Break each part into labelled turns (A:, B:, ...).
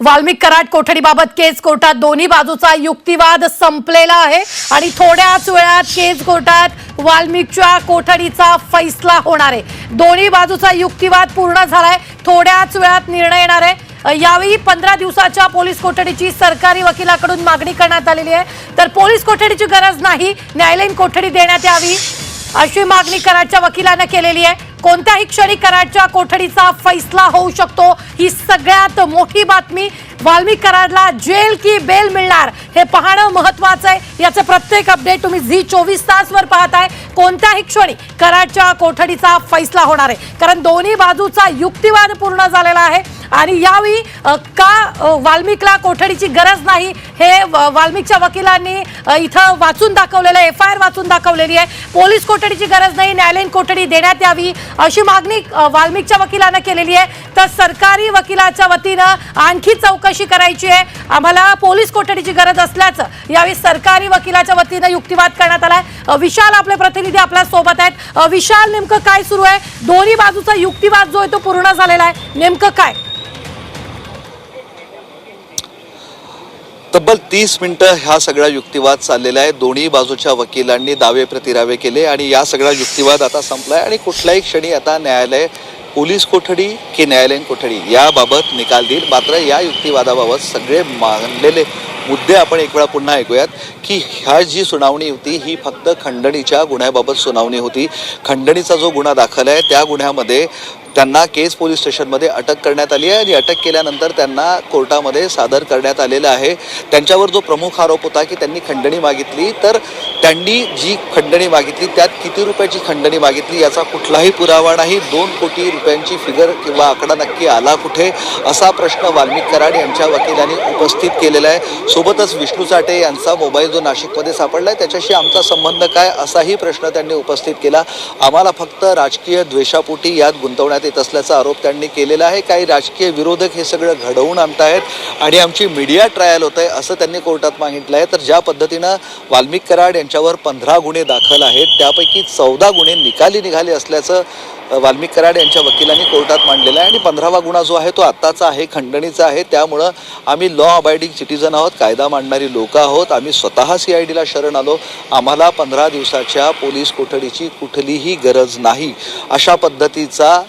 A: वाल्मिक कराड कोठडीबाबत केस कोर्टात दोन्ही बाजूचा युक्तिवाद संपलेला आहे. आणि थोड्याच वेळात केस कोर्टात वाल्मिकच्या कोठडीचा फैसला होणार आहे. दोन्ही बाजूचा युक्तिवाद पूर्ण झालाय. थोड्याच वेळात निर्णय येणार आहे. यावेळी पंधरा दिवसाच्या पोलीस कोठडीची सरकारी वकिलाकडून मागणी करण्यात आलेली आहे. तर पोलीस कोठडीची गरज नाही. न्यायालयीन कोठडी देण्यात यावी अशी मागणी कराडच्या वकिलानं केलेली आहे. कोणत्याही क्षणी कराडच्या कोठडीचा फैसला होऊ शकतो. ही सगळ्यात मोठी बातमी. वाल्मिक कराडला जेल की बेल मिळणार हे पाहणं महत्वाचं आहे. याचे प्रत्येक अपडेट तुम्ही झी चोवीस तासवर पाहताय. कोणत्याही क्षणी कराडच्या कोठडीचा फैसला होणार आहे. कारण दोन्ही बाजूचा युक्तिवाद पूर्ण झालेला आहे. आणि यावेळी का वाल्मिकला कोठडीची गरज नाही हे वाल्मिकच्या वकिलांनी इथं वाचून दाखवलेलं आहे एफ आय आर वाचून दाखवलेली आहे. पोलीस कोठडीची गरज नाही न्यायालयीन कोठडी देण्यात यावी अशी मागणी वाल्मिकच्या वकिलानं केलेली आहे. तर सरकारी वकिलाच्या वतीनं आणखी चौकशी करायची आहे. आम्हाला पोलीस कोठडीची गरज असल्याचं यावेळी सरकारी वकिलाच्या वतीनं युक्तिवाद करण्यात आलाय. विशाल आपले प्रतिनिधी आपल्यासोबत आहेत. विशाल नेमकं काय सुरू आहे? दोन्ही बाजूचा युक्तिवाद जो आहे तो पूर्ण झालेला आहे. नेमकं काय?
B: तब्बल तीस मिनिटं ह्या सगळा युक्तिवाद चाललेला आहे दोन्ही बाजूच्या वकिलांनी दावे प्रतिरावे केले आणि या सगळा युक्तिवाद आता संपलाय आणि कुठल्याही क्षणी आता न्यायालय पोलीस कोठडी की न्यायालयीन कोठडी याबाबत निकाल देईल. मात्र या युक्तिवादाबाबत सगळे मांडलेले मुद्दे आपण एक वेळा पुन्हा ऐकूयात की ह्या जी सुनावणी होती ही फक्त खंडणीच्या गुन्ह्याबाबत सुनावणी होती. खंडणीचा जो गुन्हा दाखल आहे त्या गुन्ह्यामध्ये त्यांना केस पोलीस स्टेशनमध्ये अटक करण्यात आली आहे. आणि अटक केल्यानंतर त्यांना कोर्टामध्ये सादर करण्यात आलेलं आहे. त्यांच्यावर जो प्रमुख आरोप होता की त्यांनी खंडणी मागितली तर त्यांनी जी खंडणी मागितली त्यात किती रुपयाची खंडणी मागितली याचा कुठलाही पुरावा नाही. दोन कोटी रुपयांची फिगर किंवा आकडा नक्की आला कुठे असा प्रश्न वाल्मिक कराड यांच्या वकिलांनी उपस्थित केलेला आहे. सोबतच विष्णू चाटे यांचा मोबाईल जो नाशिकमध्ये सापडला आहे त्याच्याशी आमचा संबंध काय असाही प्रश्न त्यांनी उपस्थित केला. आम्हाला फक्त राजकीय द्वेषापोटी यात गुंतवण्यात येत असल्याचा आरोप त्यांनी केलेला आहे. काही राजकीय विरोधक हे सगळं घडवून आणत आहेत आणि आमची मीडिया ट्रायल होत आहे असं त्यांनी कोर्टात मागितलं आहे तर ज्या पद्धतीनं वाल्मिक कराड यांच्यावर पंधरा गुन्हे दाखल आहेत त्यापैकी चौदा गुन्हे निकाली निघाले असल्याचं वाल्मिक कराड यांच्या वकिलांनी कोर्टात मांडलेला आहे. आणि पंधरावा गुन्हा जो आहे तो आत्ताचा आहे खंडणीचा आहे. त्यामुळं आम्ही लॉ अबायडिंग सिटीजन आहोत कायदा मांडणारी लोक आहोत. आम्ही स्वतः सी आय डीला शरण आलो. आम्हाला पंधरा दिवसाच्या पोलीस कोठडीची कुठलीही गरज नाही. अशा पद्धतीचा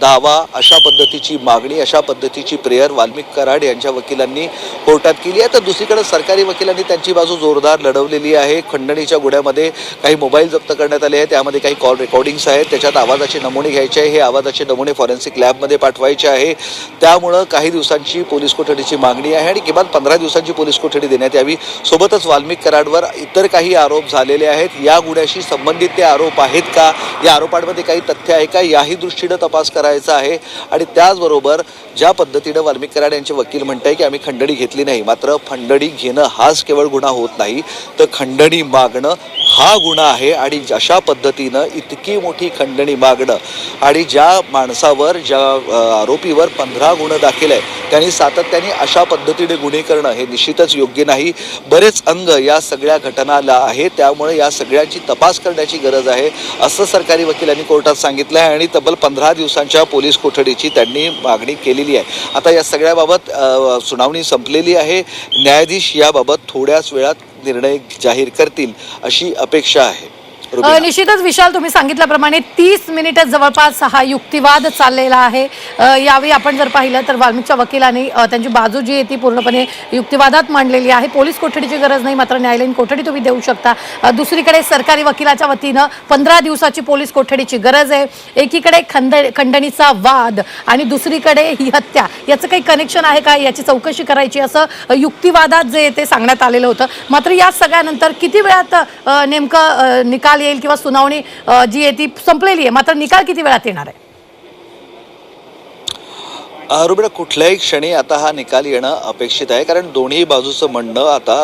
B: दावा अशा पद्धतीची मागणी अशा पद्धतीची प्रेयर वाल्मिक कराड यांच्या वकिलांनी कोर्टात केली आहे. तर दुसरीकडे सरकारी वकिलांनी त्यांची बाजू जोरदार लढवलेली आहे. खंडणीच्या गुन्ह्यामध्ये काही मोबाईल जप्त करण्यात आले आहेत. त्यामध्ये काही कॉल रेकॉर्डिंग्स आहेत. त्याच्यात आवाजाचे नमुने घ्यायचे आहे. हे आवाजाचे नमुने फॉरेन्सिक लॅबमध्ये पाठवायचे आहे. त्यामुळं काही दिवसांची पोलीस कोठडीची मागणी आहे आणि किमान पंधरा दिवसांची पोलीस कोठडी देण्यात यावी. सोबतच वाल्मिक कराडवर इतर काही आरोप झालेले आहेत. या गुन्ह्याशी संबंधित ते आरोप आहेत का? या आरोपांमध्ये काही तथ्य आहे का? याही दृष्टीनं तपास करायचा आहे. आणि त्याचबरोबर ज्या पद्धतीनं वाल्मिक कराड यांचे वकील म्हणताय की आम्ही खंडणी घेतली नाही मात्र खंडणी घेणं हाच केवळ गुन्हा होत नाही तर खंडणी मागणं हा गुन्हा आहे आणि अशा पद्धतीनं इतकी मोठी खंडणी मागणं आणि ज्या माणसावर ज्या आरोपीवर पंधरा गुन्हे दाखल आहे त्यांनी सातत्याने अशा पद्धतीने गुन्हे करणं हे निश्चितच योग्य नाही. बरेच अंग या सगळ्या घटनाला आहे त्यामुळे या सगळ्यांची तपास करण्याची गरज आहे असं सरकारी वकिलांनी कोर्टात सांगितलं आहे आणि तब्बल पंधरा दिवसांच्या पोलीस कोठडीची त्यांनी मागणी केलेली आहे. आता या सगळ्याबाबत सुनावणी संपलेली आहे. न्यायाधीश याबाबत थोड्याच वेळात निर्णय जाहीर करतील अशी अपेक्षा आहे.
A: निश्चितच विशाल तुम्ही सांगितल्याप्रमाणे तीस मिनिटं जवळपास हा युक्तिवाद चाललेला आहे. यावेळी आपण जर पाहिलं तर वाल्मिकच्या वकिलांनी त्यांची बाजू जी आहे ती पूर्णपणे युक्तिवादात मांडलेली आहे. पोलीस कोठडीची गरज नाही मात्र न्यायालयीन कोठडी तुम्ही देऊ शकता. दुसरीकडे सरकारी वकिलाच्या वतीनं पंधरा दिवसाची पोलीस कोठडीची गरज आहे. एकीकडे खंड खंडणीचा वाद आणि दुसरीकडे ही हत्या. याचं काही कनेक्शन आहे का? याची चौकशी करायची असं युक्तिवादात जे ते सांगण्यात आलेलं होतं. मात्र या सगळ्यानंतर किती वेळात नेमकं निकाल निकाल येईल किंवा सुनावणी जी आहे ती संपलेली आहे. मात्र निकाल किती वेळात येणार आहे?
B: अ, रुबिना कुठल्याही क्षणी आता हा निकाल येणं अपेक्षित आहे कारण दोन्ही बाजूचं म्हणणं आता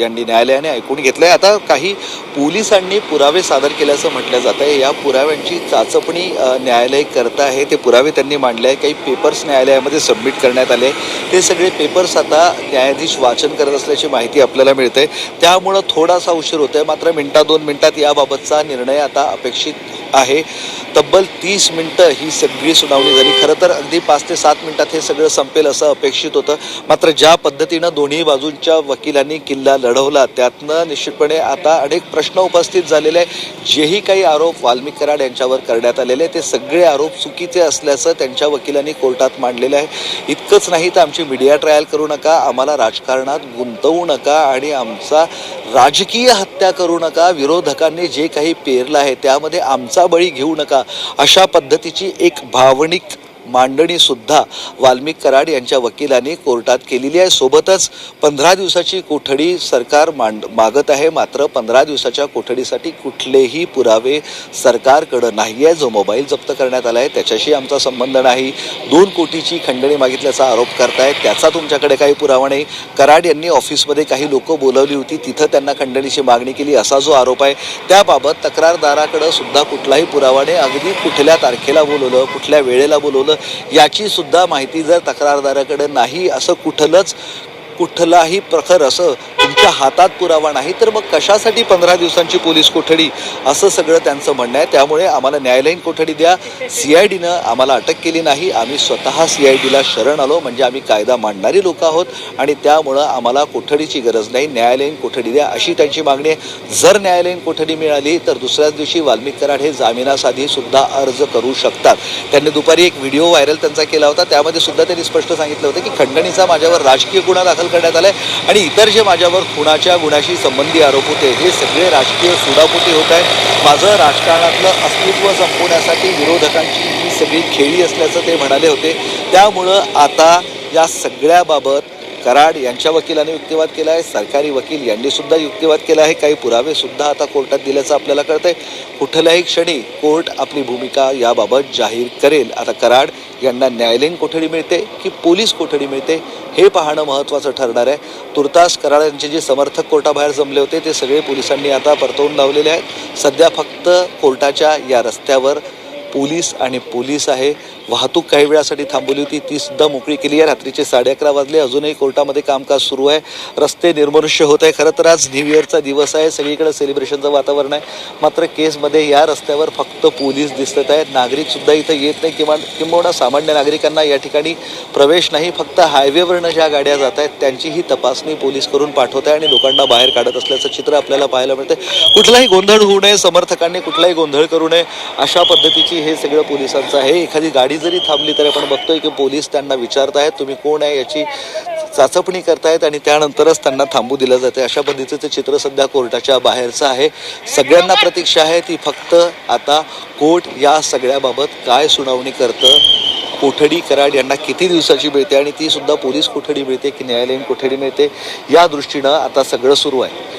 B: यांनी न्यायालयाने ऐकून घेतलं आहे आता काही पोलिसांनी पुरावे सादर केल्याचं म्हटलं जात आहे. या पुराव्यांची चाचपणी न्यायालय करत आहे. ते पुरावे त्यांनी मांडले आहे काही पेपर्स न्यायालयामध्ये सबमिट करण्यात आले ते सगळे पेपर्स आता न्यायाधीश वाचन करत असल्याची माहिती आपल्याला मिळते त्यामुळं थोडासा उशीर होतोय. मात्र मिनिटा दोन मिनिटात याबाबतचा निर्णय आता अपेक्षित आहे. तब्बल तीस मिनटं ही सगळी सुनावणी झाली. खरं तर अगदी पाच ते सात मिनटात हे सगळं संपेल असं अपेक्षित होतं. मात्र ज्या पद्धतीनं दोन्ही बाजूंच्या वकिलांनी किल्ला लढवला त्यातनं निश्चितपणे आता अनेक प्रश्न उपस्थित झालेले आहे जेही काही आरोप वाल्मिक कराड यांच्यावर करण्यात आलेले ते सगळे आरोप चुकीचे असल्याचं त्यांच्या वकिलांनी कोर्टात मांडलेलं आहे. इतकंच नाही तर आमची मीडिया ट्रायल करू नका. आम्हाला राजकारणात गुंतवू नका आणि आमचा राजकीय हत्या करू नका विरोधकांनी जे काही पेरलं आहे त्यामध्ये आमचा बळी घेऊ नका अशा पद्धतीची एक भावनिक मांडणीसुद्धा वाल्मिक कराड यांच्या वकिलांनी कोर्टात केलेली आहे. सोबतच पंधरा दिवसाची कोठडी सरकार मांड मागत आहे. मात्र पंधरा दिवसाच्या कोठडीसाठी कुठलेही पुरावे सरकारकडं नाही आहे. जो मोबाईल जप्त करण्यात आला आहे त्याच्याशी आमचा संबंध नाही. दोन कोटीची खंडणी मागितल्याचा आरोप करतायत त्याचा तुमच्याकडे काही पुरावा नाही. कराड यांनी ऑफिसमध्ये काही लोक बोलवली होती तिथं त्यांना खंडणीची मागणी केली असा जो आरोप आहे त्याबाबत तक्रारदाराकडं सुद्धा कुठलाही पुरावा नाही. अगदी कुठल्या तारखेला बोलवलं कुठल्या वेळेला बोलवलं याची सुद्धा माहिती जर तक्रारदाराकडे नाही असं कुठलंच कुठलाही प्रखर असं तुमच्या हातात पुरावा नाही तर मग कशासाठी पंधरा दिवसांची पोलीस कोठडी? असं सगळं त्यांचं म्हणणं आहे. त्यामुळे आम्हाला न्यायालयीन कोठडी द्या. सी आय डीनं आम्हाला अटक केली नाही. आम्ही स्वतः सी आय डीला शरण आलो. म्हणजे आम्ही कायदा मांडणारी लोक आहोत. आणि त्यामुळं आम्हाला कोठडीची गरज नाही. न्यायालयीन कोठडी द्या अशी त्यांची मागणी आहे. जर न्यायालयीन कोठडी मिळाली तर दुसऱ्याच दिवशी वाल्मिक कराड हे जामिनासाठी सुद्धा अर्ज करू शकतात. त्यांनी दुपारी एक व्हिडिओ व्हायरल त्यांचा केला होता. त्यामध्ये सुद्धा त्यांनी स्पष्ट सांगितलं होतं की खंडणीचा माझ्यावर राजकीय गुन्हा दाखल करण्यात आलं आहे आणि इतर जे माझ्यावर खुनाच्या गुन्ह्याशी संबंधी आरोप होते हे सगळे राजकीय सुडापोटी होत आहेत. माझं राजकारणातलं अस्तित्व संपवण्यासाठी विरोधकांची ही सगळी खेळी असल्याचं ते म्हणाले होते. त्यामुळं आता या सगळ्याबाबत कराड यांच्या वकिलाने युक्तिवाद केला आहे. सरकारी वकील यांनी सुद्धा युक्तिवाद केला आहे. काही पुरावे सुद्धा आता कोर्टात दिल्याचं आपल्याला कळतंय. कुठल्याही क्षणी कोर्ट आपली भूमिका याबाबत जाहीर करेल. आता कराड यांना न्यायालयीन कोठडी मिळते की पोलीस कोठडी मिळते हे पाहणं महत्त्वाचं ठरणार आहे. तुर्तास कराड यांचे जे समर्थक कोर्टाबाहेर जमले होते ते सगळे पोलिसांनी आता परतवून लावलेले आहेत. सध्या फक्त कोर्टाच्या या रस्त्यावर पोलीस आणि पोलीस आहे. वाहतूक काही वेळासाठी थांबवली होती. ती सुद्धा मोकळी केली आहे. रात्रीचे साडे अकरा वाजले. अजूनही कोर्टामध्ये कामकाज सुरू आहे. रस्ते निर्मनुष्य होत आहे खरं तर आज न्यू इयरचा दिवस आहे. सगळीकडे सेलिब्रेशनचं वातावरण आहे. मात्र केसमध्ये या रस्त्यावर फक्त पोलीस दिसत आहेत. नागरिक सुद्धा इथं येत नाही. किंवा किंबहुना सामान्य नागरिकांना या ठिकाणी प्रवेश नाही. फक्त हायवेवरनं ज्या गाड्या जात आहेत त्यांचीही तपासणी पोलीस करून पाठवत आहे आणि लोकांना बाहेर काढत असल्याचं चित्र आपल्याला पाहायला मिळतं कुठलाही गोंधळ होऊ नये. समर्थकांनी कुठलाही गोंधळ करू नये. अशा पद्धतीची की हे सगळं पोलिसांचं आहे. एखादी गाडी जरी थांबली तरी आपण बघतोय की पोलीस त्यांना विचारत आहेत तुम्ही कोण आहे याची चाचपणी करतायत आणि त्यानंतरच त्यांना थांबू दिलं जाते अशा पद्धतीचं चित्र सध्या कोर्टाच्या बाहेरचं आहे. सगळ्यांना प्रतीक्षा आहे ती फक्त आता कोर्ट या सगळ्याबाबत काय सुनावणी करतं कोठडी कराड यांना किती दिवसाची मिळते आणि ती सुद्धा पोलीस कोठडी मिळते की न्यायालयीन कोठडी मिळते या दृष्टीनं आता सगळं सुरू आहे.